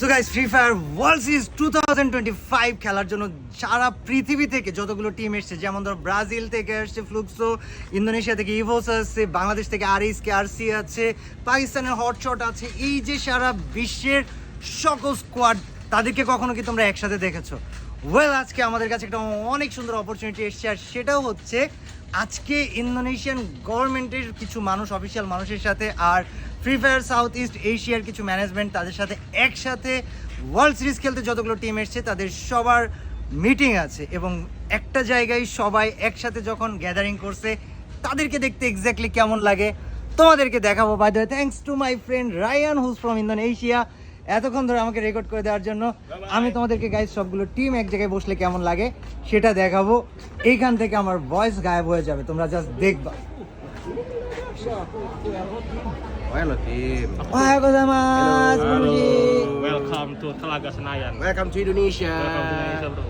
So guys Free Fire World Series two thousand twenty five খেলার জন্য সারা পৃথিবী থেকে যতগুলো টিম এসছে, যেমন ধরো ব্রাজিল থেকে আসছে ফ্লুক্সো ইন্দোনেশিয়া থেকে ইভোস আসছে বাংলাদেশ থেকে আরিস কে আরসি আছে, পাকিস্তানের হটশট আছে, এই যে সারা বিশ্বের সকল স্কোয়াড তাদেরকে কখনো কি তোমরা একসাথে দেখেছ? ওয়েল আজকে আমাদের কাছে একটা অনেক সুন্দর অপরচুনিটি এসছে, আর সেটাও হচ্ছে আজকে ইন্দোনেশিয়ান গভর্নমেন্টের কিছু মানুষ অফিসিয়াল মানুষের সাথে আর ফ্রি ফায়ার সাউথ ইস্ট এশিয়ার কিছু ম্যানেজমেন্ট তাদের সাথে একসাথে ওয়ার্ল্ড সিরিজ খেলতে যতগুলো টিম এসছে, তাদের সবার মিটিং আছে। এবং একটা জায়গায় সবাই একসাথে যখন গ্যাদারিং করছে, তাদেরকে দেখতে এক্স্যাক্টলি কেমন লাগে তোমাদেরকে দেখাবো। By the thanks to my friend Ryan who's from Indonesia এতক্ষণ ধরে আমাকে রেকর্ড করে দেওয়ার জন্য আমি তোমাদেরকে গাইজ সবগুলো টিম এক জায়গায় বসলে কেমন লাগে সেটা দেখাবো এইখান থেকে আমার ভয়েস গায়েব হয়ে যাবে তোমরা জাস্ট দেখবা Welcome to Telaga Senayan. Welcome to Indonesia. Welcome to Indonesia, bro.